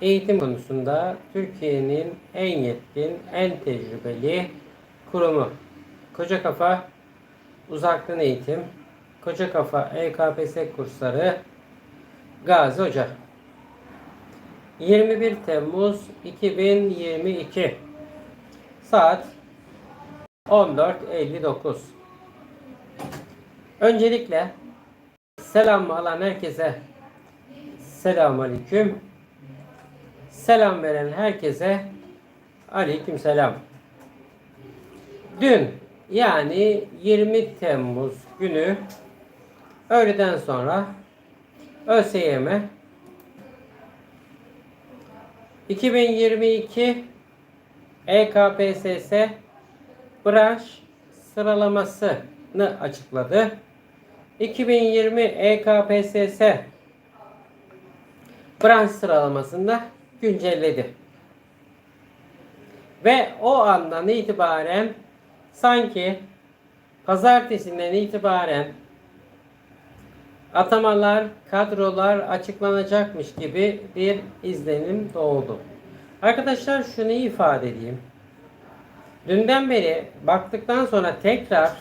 eğitim konusunda Türkiye'nin en yetkin, en tecrübeli kurumu. Koca Kafa Uzaktan Eğitim, Koca Kafa EKPS kursları Gazi Hoca. 21 Temmuz 2022 Saat 14.59 Öncelikle selam alan herkese selamun aleyküm. Selam veren herkese aleyküm selam. Dün yani 20 Temmuz günü öğleden sonra ÖSYM 2022 EKPSS branş sıralamasını açıkladı. 2020 EKPSS branş sıralamasında güncelledi. Ve o andan itibaren sanki pazartesinden itibaren atamalar, kadrolar açıklanacakmış gibi bir izlenim doğdu. Arkadaşlar şunu ifade edeyim. Dünden beri baktıktan sonra tekrar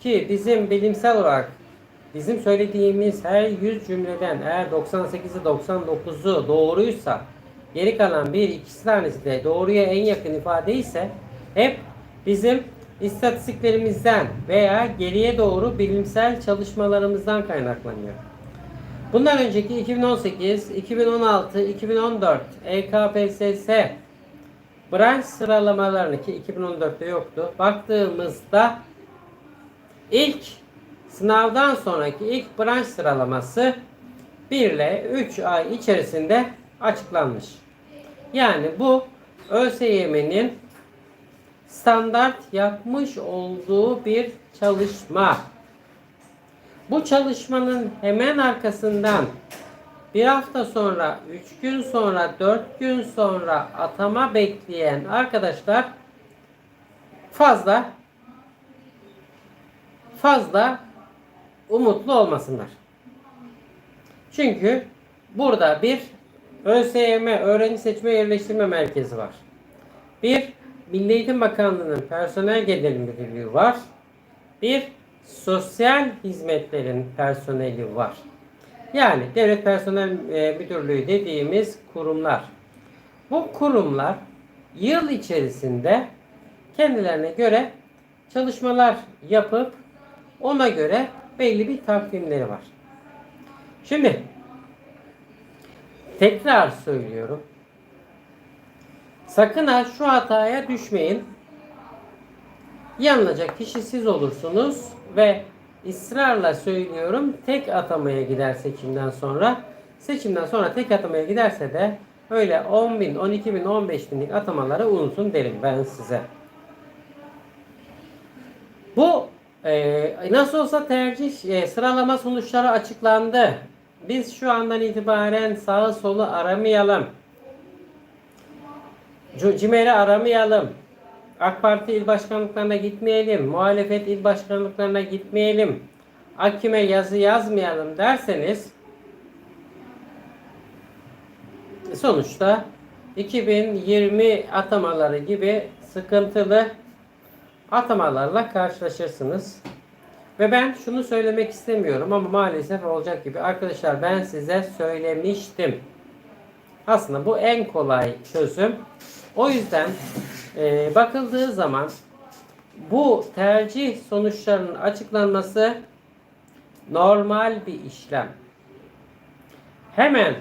ki bizim bilimsel olarak bizim söylediğimiz her 100 cümleden eğer 98'i 99'u doğruysa geri kalan bir ikisi tanesi de doğruya en yakın ifade ise hep bizim istatistiklerimizden veya geriye doğru bilimsel çalışmalarımızdan kaynaklanıyor. Bundan önceki 2018, 2016, 2014 EKPSS branş sıralamalarını ki 2014'te yoktu. Baktığımızda ilk sınavdan sonraki ilk branş sıralaması 1 ile 3 ay içerisinde açıklanmış. Yani bu ÖSYM'nin standart yapmış olduğu bir çalışma. Bu çalışmanın hemen arkasından bir hafta sonra, üç gün sonra, dört gün sonra atama bekleyen arkadaşlar fazla fazla umutlu olmasınlar. Çünkü burada bir ÖSYM Öğrenci Seçme Yerleştirme Merkezi var. Bir Milli Eğitim Bakanlığı'nın personel gelir müdürlüğü var. Bir sosyal hizmetlerin personeli var. Yani devlet personel e, müdürlüğü dediğimiz kurumlar. Bu kurumlar yıl içerisinde kendilerine göre çalışmalar yapıp ona göre belli bir takvimleri var. Şimdi tekrar söylüyorum. Sakın ha şu hataya düşmeyin. Yanılacak kişi siz olursunuz ve ısrarla söylüyorum tek atamaya gider seçimden sonra. Seçimden sonra tek atamaya giderse de öyle 10 bin, 12 bin, 15 binlik atamaları unutun derim ben size. Bu e, nasıl olsa tercih e, sıralama sonuçları açıklandı. Biz şu andan itibaren sağı solu aramayalım. Cimer'i aramayalım. AK Parti il başkanlıklarına gitmeyelim. Muhalefet il başkanlıklarına gitmeyelim. Akime yazı yazmayalım derseniz sonuçta 2020 atamaları gibi sıkıntılı atamalarla karşılaşırsınız. Ve ben şunu söylemek istemiyorum ama maalesef olacak gibi. Arkadaşlar ben size söylemiştim. Aslında bu en kolay çözüm. O yüzden e, bakıldığı zaman bu tercih sonuçlarının açıklanması normal bir işlem. Hemen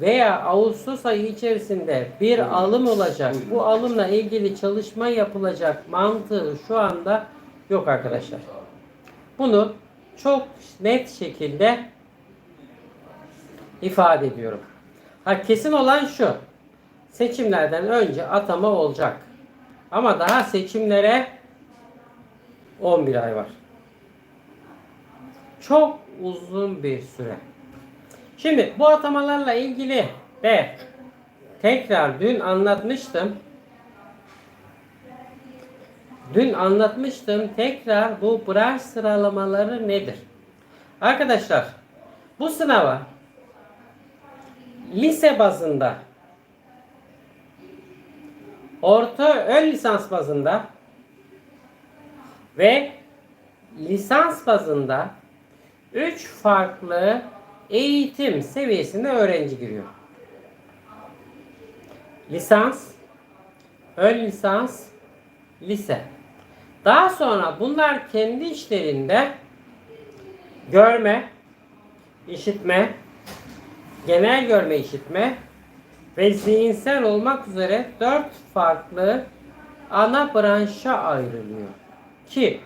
veya Ağustos ayı içerisinde bir alım olacak. Bu alımla ilgili çalışma yapılacak mantığı şu anda yok arkadaşlar. Bunu çok net şekilde ifade ediyorum. Ha kesin olan şu. Seçimlerden önce atama olacak. Ama daha seçimlere 11 ay var. Çok uzun bir süre. Şimdi bu atamalarla ilgili de tekrar dün anlatmıştım. Dün anlatmıştım. Tekrar bu branş sıralamaları nedir? Arkadaşlar bu sınava lise bazında orta ön lisans bazında ve lisans bazında 3 farklı eğitim seviyesinde öğrenci giriyor. Lisans, ön lisans, lise. Daha sonra bunlar kendi işlerinde görme, işitme, genel görme işitme ve zihinsel olmak üzere dört farklı ana branşa ayrılıyor. Ki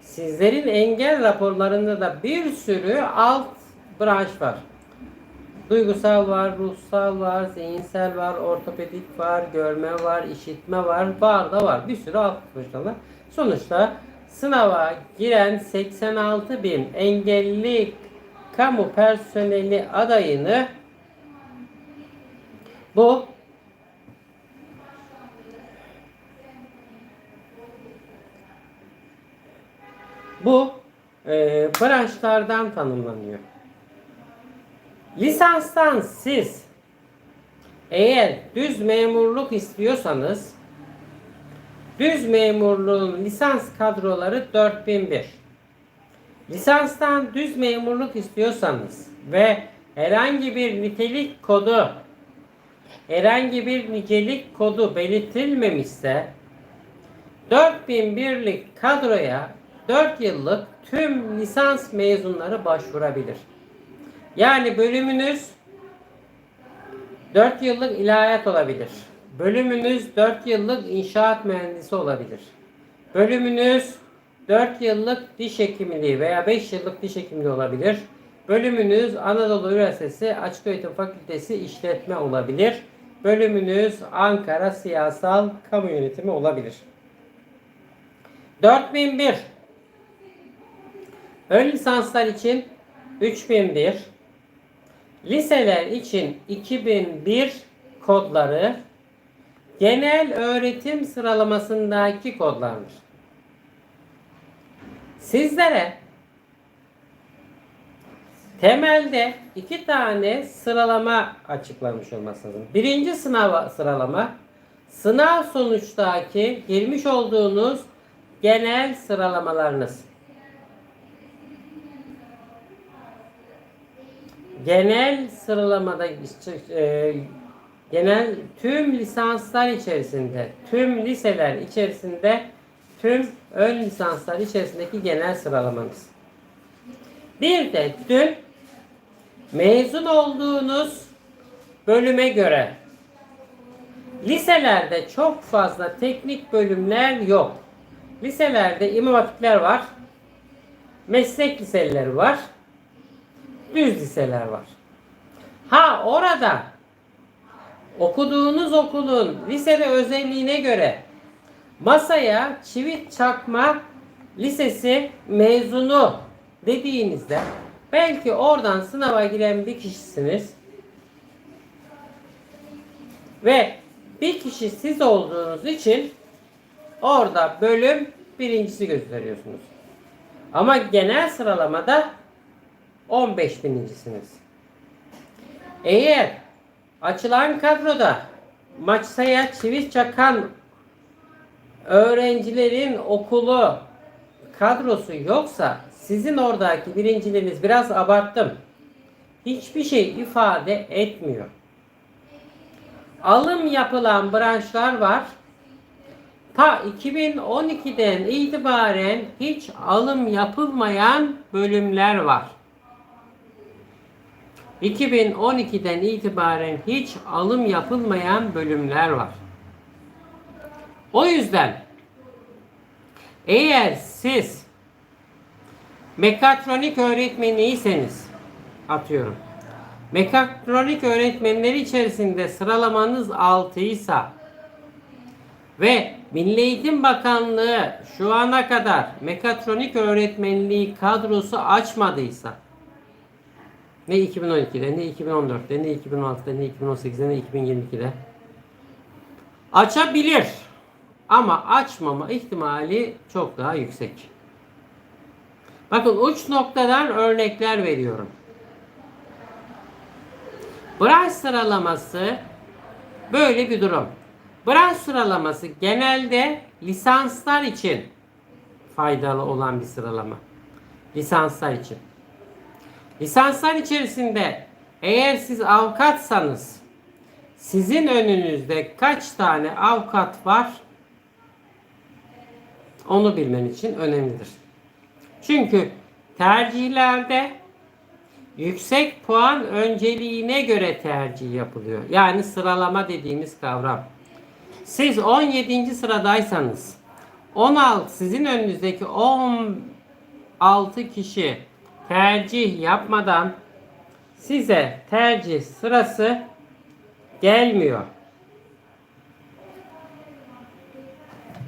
sizlerin engel raporlarında da bir sürü alt branş var. Duygusal var, ruhsal var, zihinsel var, ortopedik var, görme var, işitme var, var da var. Bir sürü alt branşlar var. Sonuçta sınava giren 86 bin engelli kamu personeli adayını bu bu e, branşlardan tanımlanıyor. Lisanstan siz eğer düz memurluk istiyorsanız düz memurluğun lisans kadroları 4001. Lisanstan düz memurluk istiyorsanız ve herhangi bir nitelik kodu herhangi bir nicelik kodu belirtilmemişse 4001'lik kadroya 4 yıllık tüm lisans mezunları başvurabilir. Yani bölümünüz 4 yıllık ilahiyat olabilir. Bölümünüz 4 yıllık inşaat mühendisi olabilir. Bölümünüz 4 yıllık diş hekimliği veya 5 yıllık diş hekimliği olabilir. Bölümünüz Anadolu Üniversitesi Açık Öğretim Fakültesi işletme olabilir. Bölümünüz Ankara Siyasal Kamu Yönetimi olabilir. 4001 Ön lisanslar için 3001 Liseler için 2001 kodları genel öğretim sıralamasındaki kodlardır. Sizlere temelde iki tane sıralama açıklamış olması. Birinci sınav sıralama sınav sonuçtaki girmiş olduğunuz genel sıralamalarınız. Genel sıralamada e, genel tüm lisanslar içerisinde, tüm liseler içerisinde, tüm ön lisanslar içerisindeki genel sıralamanız. Bir de dün mezun olduğunuz bölüme göre liselerde çok fazla teknik bölümler yok. Liselerde imam hatipler var, meslek liseleri var, düz liseler var. Ha orada okuduğunuz okulun lisede özelliğine göre masaya çivit çakma lisesi mezunu dediğinizde belki oradan sınava giren bir kişisiniz ve bir kişi siz olduğunuz için orada bölüm birincisi gösteriyorsunuz. Ama genel sıralamada 15 binincisiniz. Eğer açılan kadroda maçsaya çivi çakan öğrencilerin okulu kadrosu yoksa sizin oradaki birinciliğiniz biraz abarttım. Hiçbir şey ifade etmiyor. Alım yapılan branşlar var. Ta 2012'den itibaren hiç alım yapılmayan bölümler var. 2012'den itibaren hiç alım yapılmayan bölümler var. O yüzden eğer siz mekatronik öğretmeniyseniz atıyorum. Mekatronik öğretmenleri içerisinde sıralamanız 6 ise ve Milli Eğitim Bakanlığı şu ana kadar mekatronik öğretmenliği kadrosu açmadıysa ne 2012'de, ne 2014'te, ne 2016'da, ne 2018'de, ne 2022'de açabilir. Ama açmama ihtimali çok daha yüksek. Bakın uç noktadan örnekler veriyorum. Branş sıralaması böyle bir durum. Branş sıralaması genelde lisanslar için faydalı olan bir sıralama. Lisanslar için. Lisanslar içerisinde eğer siz avukatsanız sizin önünüzde kaç tane avukat var onu bilmen için önemlidir. Çünkü tercihlerde yüksek puan önceliğine göre tercih yapılıyor. Yani sıralama dediğimiz kavram. Siz 17. sıradaysanız 16 sizin önünüzdeki 16 kişi tercih yapmadan size tercih sırası gelmiyor.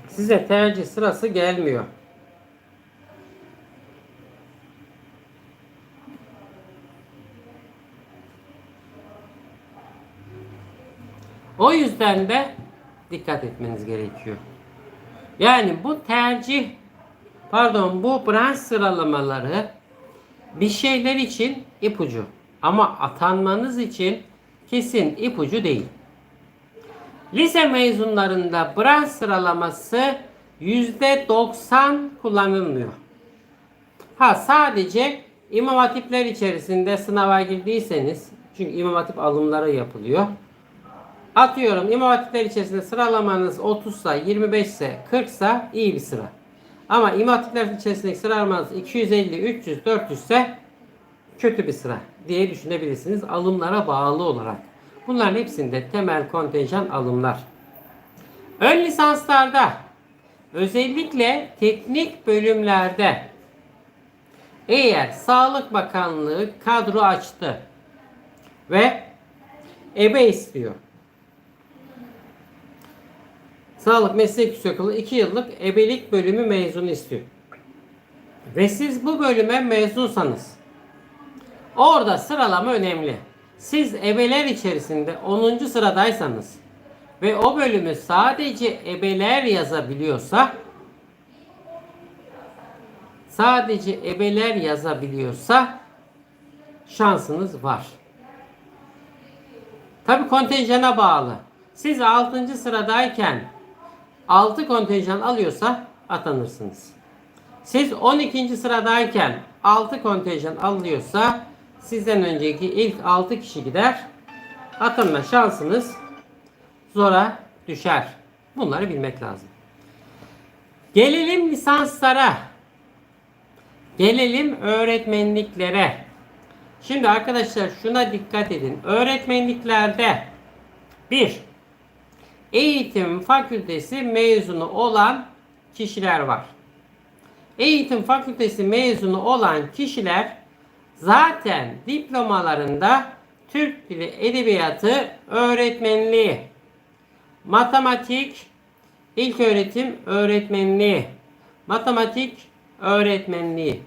Size tercih sırası gelmiyor. O yüzden de dikkat etmeniz gerekiyor. Yani bu tercih pardon bu branş sıralamaları bir şeyler için ipucu ama atanmanız için kesin ipucu değil. Lise mezunlarında branş sıralaması %90 kullanılmıyor. Ha sadece imam hatipler içerisinde sınava girdiyseniz çünkü imam hatip alımları yapılıyor. Atıyorum imam hatipler içerisinde sıralamanız 30 ise 25 ise 40 ise iyi bir sıra. Ama imam hatipler içerisindeki sıralamanız 250, 300, 400 ise kötü bir sıra diye düşünebilirsiniz alımlara bağlı olarak. Bunların hepsinde temel kontenjan alımlar. Ön lisanslarda özellikle teknik bölümlerde eğer Sağlık Bakanlığı kadro açtı ve ebe istiyor. Sağlık Meslek Yüksekokulu 2 yıllık ebelik bölümü mezunu istiyor. Ve siz bu bölüme mezunsanız orada sıralama önemli. Siz ebeler içerisinde 10. sıradaysanız ve o bölümü sadece ebeler yazabiliyorsa sadece ebeler yazabiliyorsa şansınız var. Tabi kontenjana bağlı. Siz 6. sıradayken 6 kontenjan alıyorsa atanırsınız. Siz 12. sıradayken 6 kontenjan alıyorsa sizden önceki ilk 6 kişi gider. Atanma şansınız zora düşer. Bunları bilmek lazım. Gelelim lisanslara. Gelelim öğretmenliklere. Şimdi arkadaşlar şuna dikkat edin. Öğretmenliklerde bir Eğitim fakültesi mezunu olan kişiler var. Eğitim fakültesi mezunu olan kişiler zaten diplomalarında Türk Dili Edebiyatı öğretmenliği, matematik ilköğretim öğretmenliği, matematik öğretmenliği,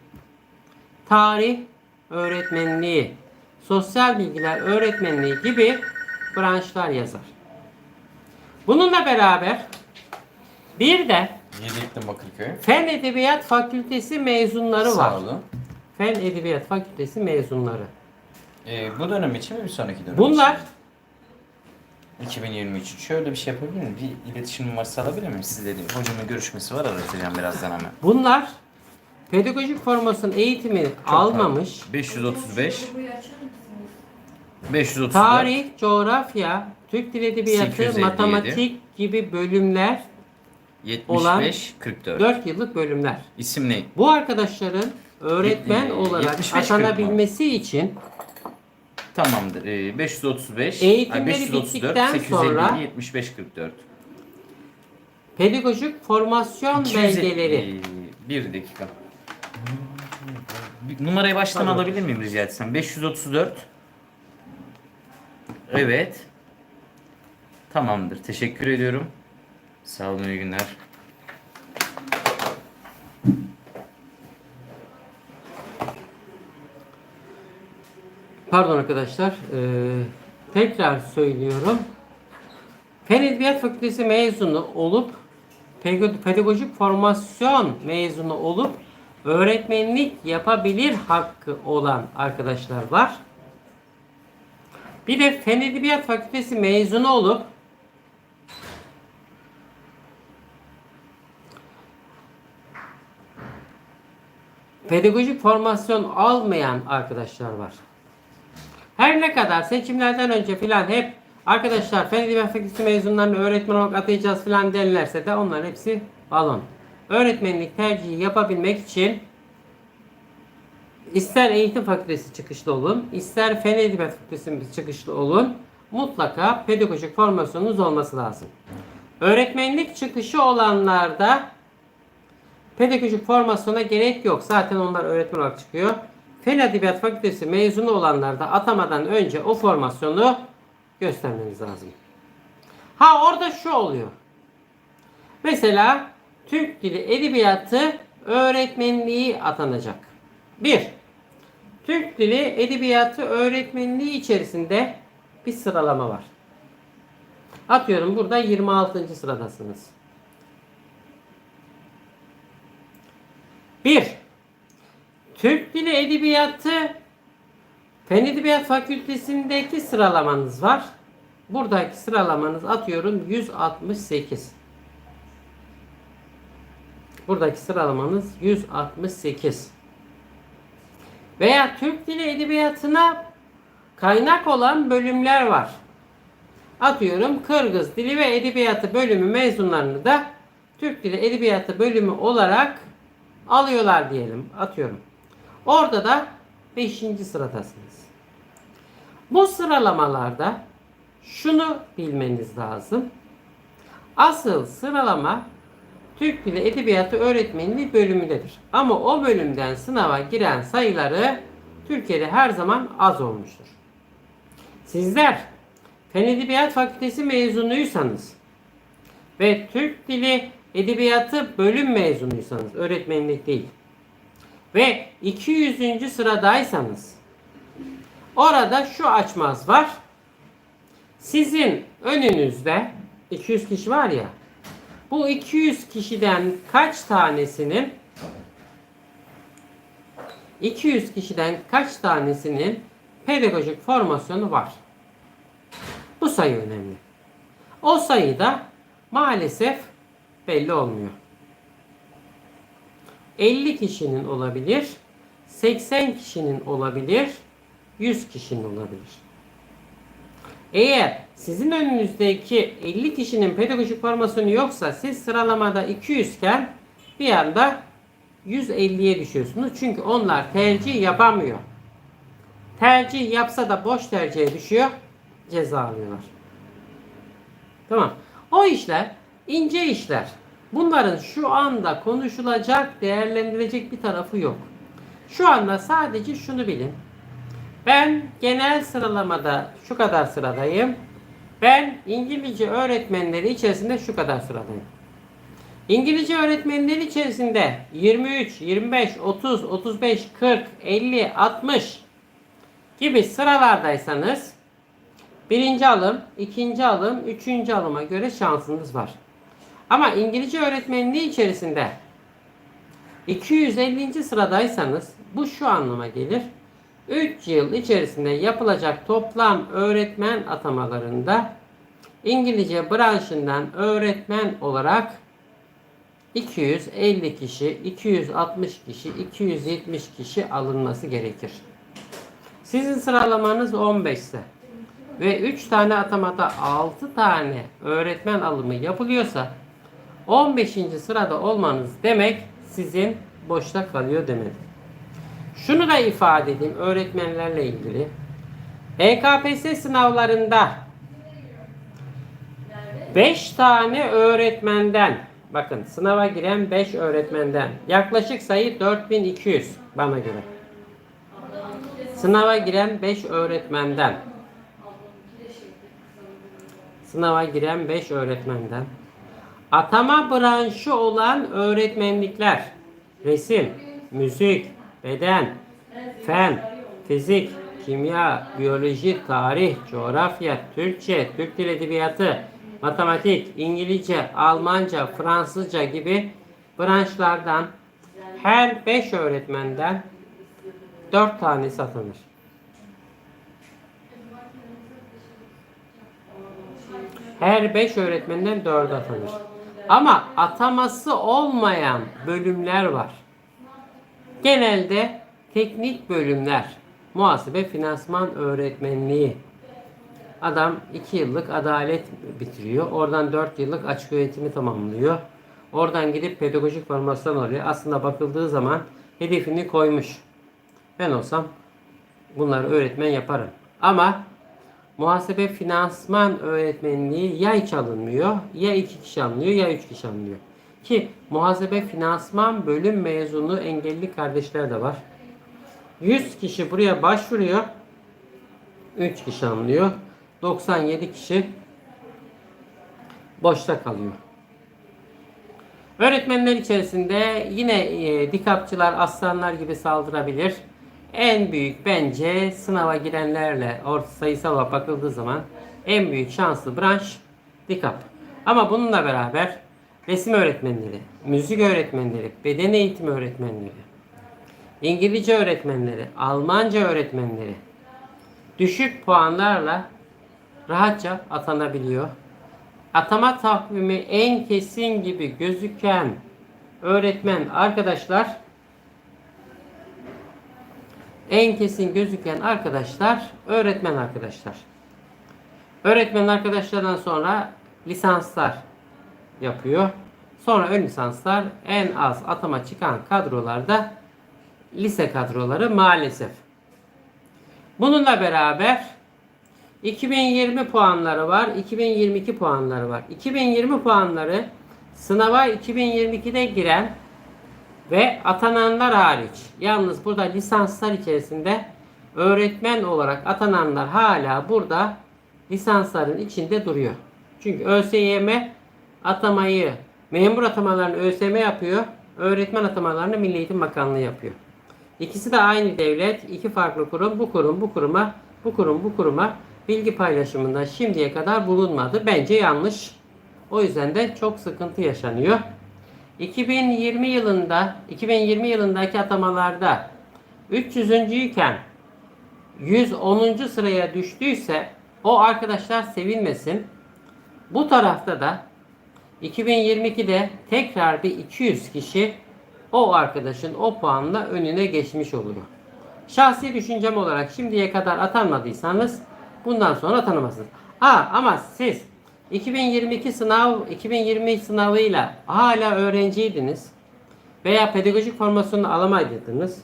tarih öğretmenliği, sosyal bilgiler öğretmenliği gibi branşlar yazar. Bununla beraber bir de Yedikli Bakırköy. Fen Edebiyat Fakültesi mezunları var. Sağ olun. Fen Edebiyat Fakültesi mezunları. Ee, bu dönem için mi bir sonraki dönem Bunlar için? 2023 için. Şöyle bir şey yapabilir miyim? Bir iletişim numarası alabilir miyim? Sizle değil. Hocamın görüşmesi var aratacağım birazdan hemen. bunlar pedagojik formasyon eğitimi almamış, 535 534 tarih, coğrafya, Türk Dili Edebiyatı, 857. matematik gibi bölümler 75 44. 4 yıllık bölümler. İsim ne? Bu arkadaşların öğretmen Ee, olarak 75 kırk mı? atanabilmesi için Tamamdır. Ee, 535 Eğitimleri 534 bittikten 857 sonra- 75 44. pedagojik formasyon 200 belgeleri Ee, bir dakika. Bir numarayı baştan alabilir miyim rica etsem? 534 Evet. Tamamdır. Teşekkür ediyorum. Sağ olun iyi günler. Pardon arkadaşlar. eee, tekrar söylüyorum. Fen Edebiyat Fakültesi mezunu olup pedagojik formasyon mezunu olup öğretmenlik yapabilir hakkı olan arkadaşlar var. Bir de Fen Edebiyat Fakültesi mezunu olup pedagojik formasyon almayan arkadaşlar var. Her ne kadar seçimlerden önce filan hep arkadaşlar Fen Edebiyat Fakültesi mezunlarını öğretmen olarak atayacağız filan derlerse de onların hepsi balon. Öğretmenlik tercihi yapabilmek için ister eğitim fakültesi çıkışlı olun, ister Fen Edebiyat Fakültesi çıkışlı olun mutlaka pedagojik formasyonunuz olması lazım. Öğretmenlik çıkışı olanlarda pedagojik formasyona gerek yok. Zaten onlar öğretmen olarak çıkıyor. Fen Edebiyat Fakültesi mezunu olanlarda atamadan önce o formasyonu göstermeniz lazım. Ha orada şu oluyor. Mesela Türk Dili Edebiyatı öğretmenliği atanacak. 1. Türk Dili Edebiyatı öğretmenliği içerisinde bir sıralama var. Atıyorum burada 26. sıradasınız. 1. Türk Dili Edebiyatı Fen Edebiyat Fakültesindeki sıralamanız var. Buradaki sıralamanız atıyorum 168. Buradaki sıralamanız 168. Veya Türk Dili Edebiyatı'na kaynak olan bölümler var. Atıyorum Kırgız Dili ve Edebiyatı bölümü mezunlarını da Türk Dili Edebiyatı bölümü olarak alıyorlar diyelim. Atıyorum. Orada da 5. sıradasınız. Bu sıralamalarda şunu bilmeniz lazım. Asıl sıralama Türk Dili Edebiyatı Öğretmenliği bölümündedir. Ama o bölümden sınava giren sayıları Türkiye'de her zaman az olmuştur. Sizler Fen Edebiyat Fakültesi mezunuysanız ve Türk Dili Edebiyatı bölüm mezunuysanız öğretmenlik değil ve 200. sıradaysanız orada şu açmaz var. Sizin önünüzde 200 kişi var ya bu 200 kişiden kaç tanesinin 200 kişiden kaç tanesinin pedagojik formasyonu var? Bu sayı önemli. O sayı da maalesef belli olmuyor. 50 kişinin olabilir, 80 kişinin olabilir, 100 kişinin olabilir. Eğer sizin önünüzdeki 50 kişinin pedagojik formasyonu yoksa siz sıralamada 200 iken bir anda 150'ye düşüyorsunuz. Çünkü onlar tercih yapamıyor. Tercih yapsa da boş tercihe düşüyor. Ceza alıyorlar. Tamam. O işler ince işler. Bunların şu anda konuşulacak, değerlendirilecek bir tarafı yok. Şu anda sadece şunu bilin. Ben genel sıralamada şu kadar sıradayım. Ben İngilizce öğretmenleri içerisinde şu kadar sıradayım. İngilizce öğretmenleri içerisinde 23, 25, 30, 35, 40, 50, 60 gibi sıralardaysanız birinci alım, ikinci alım, üçüncü alıma göre şansınız var. Ama İngilizce öğretmenliği içerisinde 250. sıradaysanız bu şu anlama gelir. 3 yıl içerisinde yapılacak toplam öğretmen atamalarında İngilizce branşından öğretmen olarak 250 kişi, 260 kişi, 270 kişi alınması gerekir. Sizin sıralamanız 15 ise ve 3 tane atamada 6 tane öğretmen alımı yapılıyorsa 15. sırada olmanız demek sizin boşta kalıyor demek. Şunu da ifade edeyim öğretmenlerle ilgili. EKPS sınavlarında 5 tane öğretmenden bakın sınava giren 5 öğretmenden yaklaşık sayı 4200 bana göre. Sınava giren 5 öğretmenden sınava giren 5 öğretmenden atama branşı olan öğretmenlikler resim, müzik, beden, fen, fizik, kimya, biyoloji, tarih, coğrafya, Türkçe, Türk Dil Edebiyatı, matematik, İngilizce, Almanca, Fransızca gibi branşlardan her 5 öğretmenden 4 tanesi atanır. Her 5 öğretmenden 4 atanır. Ama ataması olmayan bölümler var. Genelde teknik bölümler, muhasebe finansman öğretmenliği. Adam 2 yıllık adalet bitiriyor. Oradan 4 yıllık açık öğretimi tamamlıyor. Oradan gidip pedagojik formasyon alıyor. Aslında bakıldığı zaman hedefini koymuş. Ben olsam bunları öğretmen yaparım. Ama muhasebe finansman öğretmenliği ya hiç alınmıyor, ya iki kişi alınıyor, ya üç kişi alınıyor. Ki muhasebe finansman bölüm mezunu engelli kardeşler de var. 100 kişi buraya başvuruyor. 3 kişi alınıyor. 97 kişi boşta kalıyor. Öğretmenler içerisinde yine e, dikapçılar, aslanlar gibi saldırabilir. En büyük bence sınava girenlerle orta sayısal olarak bakıldığı zaman en büyük şanslı branş dikap. Ama bununla beraber resim öğretmenleri, müzik öğretmenleri, beden eğitimi öğretmenleri, İngilizce öğretmenleri, Almanca öğretmenleri düşük puanlarla rahatça atanabiliyor. Atama takvimi en kesin gibi gözüken öğretmen arkadaşlar en kesin gözüken arkadaşlar öğretmen arkadaşlar. Öğretmen arkadaşlardan sonra lisanslar yapıyor. Sonra ön lisanslar en az atama çıkan kadrolarda lise kadroları maalesef. Bununla beraber 2020 puanları var, 2022 puanları var. 2020 puanları sınava 2022'de giren ve atananlar hariç. Yalnız burada lisanslar içerisinde öğretmen olarak atananlar hala burada lisansların içinde duruyor. Çünkü ÖSYM atamayı, memur atamalarını ÖSYM yapıyor, öğretmen atamalarını Milli Eğitim Bakanlığı yapıyor. İkisi de aynı devlet, iki farklı kurum. Bu kurum bu kuruma, bu kurum bu kuruma bilgi paylaşımında şimdiye kadar bulunmadı. Bence yanlış. O yüzden de çok sıkıntı yaşanıyor. 2020 yılında 2020 yılındaki atamalarda 300. iken 110. sıraya düştüyse o arkadaşlar sevinmesin. Bu tarafta da 2022'de tekrar bir 200 kişi o arkadaşın o puanla önüne geçmiş oluyor. Şahsi düşüncem olarak şimdiye kadar atanmadıysanız bundan sonra atanamazsınız. Ha ama siz 2022 sınav 2020 sınavıyla hala öğrenciydiniz veya pedagojik formasyonu alamaydınız.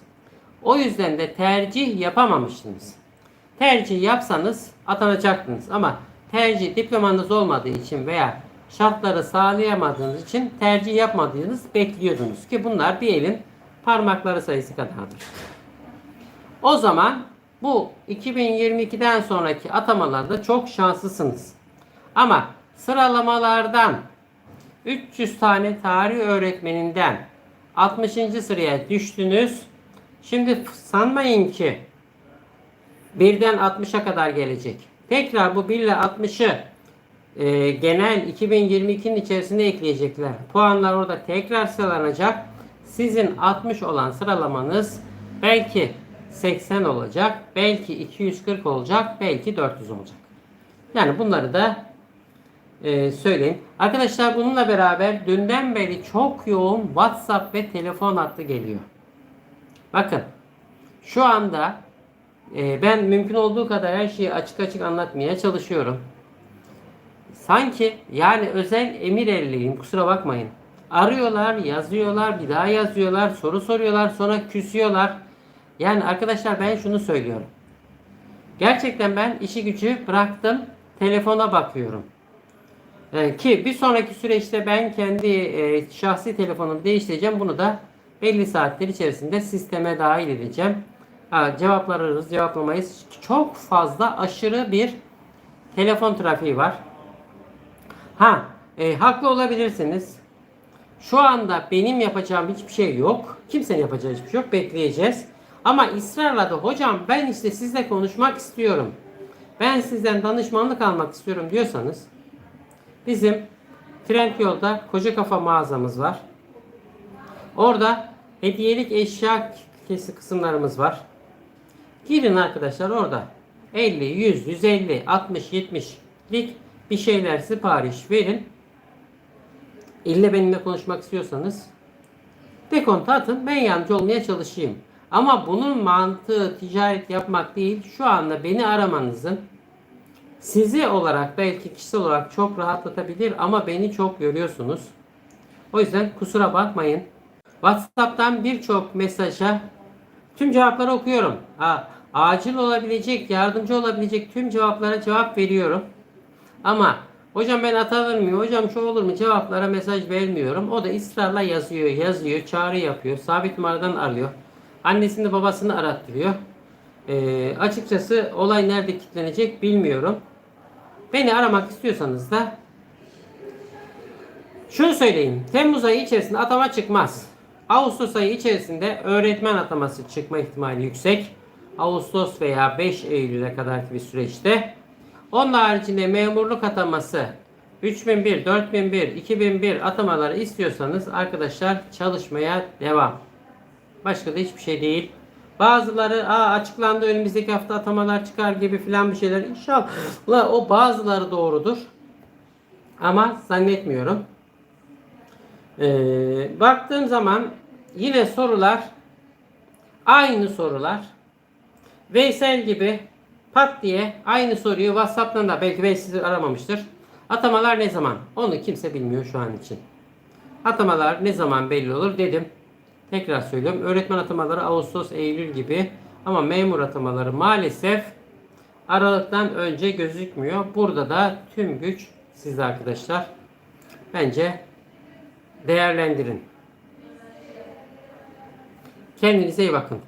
O yüzden de tercih yapamamıştınız. Tercih yapsanız atanacaktınız ama tercih diplomanız olmadığı için veya şartları sağlayamadığınız için tercih yapmadığınız bekliyordunuz ki bunlar bir elin parmakları sayısı kadardır. O zaman bu 2022'den sonraki atamalarda çok şanslısınız. Ama sıralamalardan 300 tane tarih öğretmeninden 60. sıraya düştünüz. Şimdi sanmayın ki birden 60'a kadar gelecek. Tekrar bu 1 ile 60'ı e, genel 2022'nin içerisine ekleyecekler. Puanlar orada tekrar sıralanacak. Sizin 60 olan sıralamanız belki 80 olacak, belki 240 olacak, belki 400 olacak. Yani bunları da e, söyleyeyim. Arkadaşlar bununla beraber dünden beri çok yoğun WhatsApp ve telefon hattı geliyor. Bakın şu anda e, ben mümkün olduğu kadar her şeyi açık açık anlatmaya çalışıyorum. Sanki yani özel emir erliğim kusura bakmayın. Arıyorlar, yazıyorlar, bir daha yazıyorlar, soru soruyorlar, sonra küsüyorlar. Yani arkadaşlar ben şunu söylüyorum. Gerçekten ben işi gücü bıraktım, telefona bakıyorum. Ki bir sonraki süreçte ben kendi e, şahsi telefonumu değiştireceğim. Bunu da belli saatler içerisinde sisteme dahil edeceğim. Ha, cevaplarız, cevaplamayız. Çok fazla aşırı bir telefon trafiği var. Ha, e, haklı olabilirsiniz. Şu anda benim yapacağım hiçbir şey yok. Kimsenin yapacağı hiçbir şey yok. Bekleyeceğiz. Ama ısrarla da hocam ben işte sizle konuşmak istiyorum. Ben sizden danışmanlık almak istiyorum diyorsanız bizim Trendyol'da koca kafa mağazamız var. Orada hediyelik eşya kesi kısımlarımız var. Girin arkadaşlar orada 50, 100, 150, 60, 70'lik bir şeyler sipariş verin. İlle benimle konuşmak istiyorsanız Dekontu atın ben yardımcı olmaya çalışayım. Ama bunun mantığı ticaret yapmak değil. Şu anda beni aramanızın sizi olarak belki kişisel olarak çok rahatlatabilir ama beni çok yoruyorsunuz. O yüzden kusura bakmayın. WhatsApp'tan birçok mesaja tüm cevapları okuyorum. Ha, acil olabilecek, yardımcı olabilecek tüm cevaplara cevap veriyorum. Ama hocam ben atanır mıyım, hocam şu olur mu cevaplara mesaj vermiyorum. O da ısrarla yazıyor, yazıyor, çağrı yapıyor, sabit numaradan arıyor. Annesini babasını arattırıyor. Ee, açıkçası olay nerede kilitlenecek bilmiyorum. Beni aramak istiyorsanız da şunu söyleyeyim. Temmuz ayı içerisinde atama çıkmaz. Ağustos ayı içerisinde öğretmen ataması çıkma ihtimali yüksek. Ağustos veya 5 Eylül'e kadarki bir süreçte. Onun haricinde memurluk ataması 3001, 4001, 2001 atamaları istiyorsanız arkadaşlar çalışmaya devam. Başka da hiçbir şey değil. Bazıları Aa, açıklandı önümüzdeki hafta atamalar çıkar gibi filan bir şeyler. İnşallah o bazıları doğrudur. Ama zannetmiyorum. Ee, baktığım zaman yine sorular aynı sorular. Veysel gibi pat diye aynı soruyu WhatsApp'tan da belki Veysel aramamıştır. Atamalar ne zaman? Onu kimse bilmiyor şu an için. Atamalar ne zaman belli olur dedim. Tekrar söylüyorum. Öğretmen atamaları Ağustos, Eylül gibi ama memur atamaları maalesef Aralık'tan önce gözükmüyor. Burada da tüm güç sizde arkadaşlar. Bence değerlendirin. Kendinize iyi bakın.